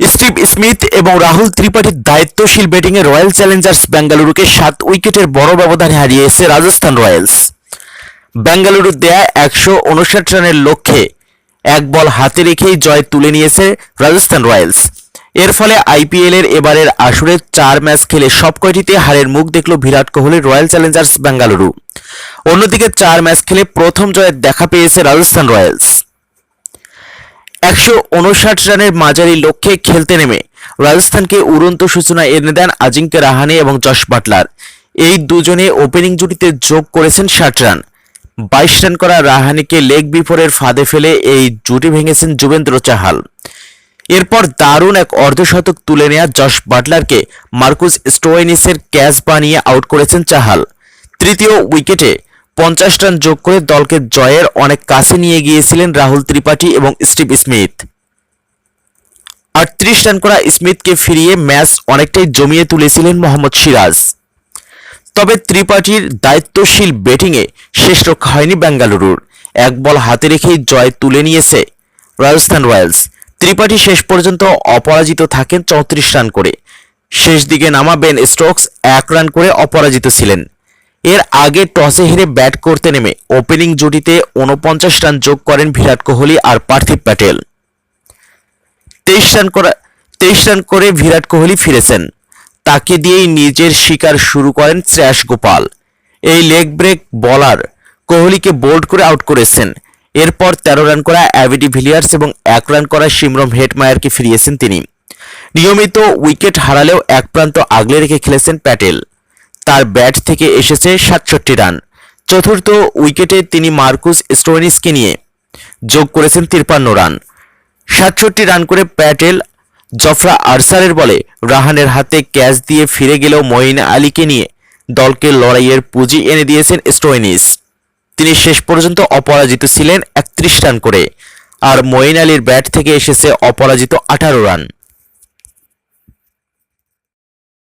Steve Smith এবং রাহুল ত্রিপাঠীর দায়িত্বশীল ব্যাটিংয়ে রয়্যাল চ্যালেঞ্জার্স বেঙ্গালুরুকে সাত উইকেটের বড় ব্যবধানে হারিয়েছে রাজস্থান রয়্যালস। বেঙ্গালুরুর দেয়া একশো উনষাট রানের লক্ষ্যে এক বল হাতে রেখেই জয় তুলে নিয়েছে রাজস্থান রয়্যালস। এর ফলে আইপিএল এর এবারের আসরে চার ম্যাচ খেলে সবকয়টিতে হারের মুখ দেখল বিরাট কোহলির রয়্যাল চ্যালেঞ্জার্স বেঙ্গালুরু অন্যদিকে চার ম্যাচ খেলে প্রথম জয়ের দেখা পেয়েছে রাজস্থান রয়্যালস। একশো উনষাট রানের মাঝারি লক্ষ্যে খেলতে নেমে রাজস্থানকে উড়ন্ত সূচনা এনে দেন আজিঙ্ক্য রাহানে এবং জশ বাটলার। এই দুজনে ওপেনিং জুটিতে যোগ করেছেন ষাট রান। বাইশ রান করা রাহানিকে লেগ বিফোরের ফাঁদে ফেলে এই জুটি ভেঙেছেন যুবেন্দ্র চাহাল। এরপর দারুণ এক অর্ধশতক তুলে নেয়া জশ বাটলারকে মার্কুস স্টোয়েনিসের ক্যাচ বানিয়ে আউট করেছেন চাহাল। তৃতীয় উইকেটে পঞ্চাশ রান যোগ করে দলকে জয়ের অনেক কাছে নিয়ে গিয়েছিলেন রাহুল ত্রিপাঠী এবং স্টিভ স্মিথ। আটত্রিশ রান করা স্মিথকে ফিরিয়ে ম্যাচ অনেকটাই জমিয়ে তুলেছিলেন মোহাম্মদ সিরাজ। তবে ত্রিপাঠীর দায়িত্বশীল ব্যাটিংয়ে শেষ রক্ষা হয়নি বেঙ্গালুরুর। এক বল হাতে রেখেই জয় তুলে নিয়েছে রাজস্থান রয়্যালস। ত্রিপাঠী শেষ পর্যন্ত অপরাজিত থাকেন চৌত্রিশ রান করে। শেষ দিকে নামা বেন স্টোকস, এক রান করে অপরাজিত ছিলেন। এর আগে টসে হেরে ব্যাট করতে নেমে ওপেনিং জুটিতে উনপঞ্চাশ রান যোগ করেন বিরাট কোহলি আর পার্থিব প্যাটেল। তেইশ রান করা, তেইশ রান করে বিরাট কোহলি ফিরেছেন। তাকে দিয়েই নিজের শিকার শুরু করেন শ্রেয়াস গোপাল। এই লেগ ব্রেক বলার কোহলিকে বোল্ড করে আউট করেছেন। এরপর তেরো রান করা অ্যাভিডি ভিলিয়ার্স এবং এক রান করা সিমরম হেটমায়ারকে ফিরিয়েছেন তিনি। নিয়মিত উইকেট হারালেও এক প্রান্ত আগলে রেখে খেলেছেন প্যাটেল। তার ব্যাট থেকে এসেছে সাতষট্টি রান। চতুর্থ উইকেটে তিনি মার্কুস স্টোনিসকে নিয়ে যোগ করেছেন তিরপান্ন রান। সাতষট্টি রান করে প্যাটেল জফরা আরসারের বলে রাহানের হাতে ক্যাচ দিয়ে ফিরে গেলেও মঈন আলীকে নিয়ে দলকে লড়াইয়ের পুঁজি এনে দিয়েছেন স্টোয়েনিস। তিনি শেষ পর্যন্ত অপরাজিত ছিলেন একত্রিশ রান করে। আর মঈন আলীর ব্যাট থেকে এসেছে অপরাজিত আঠারো রান।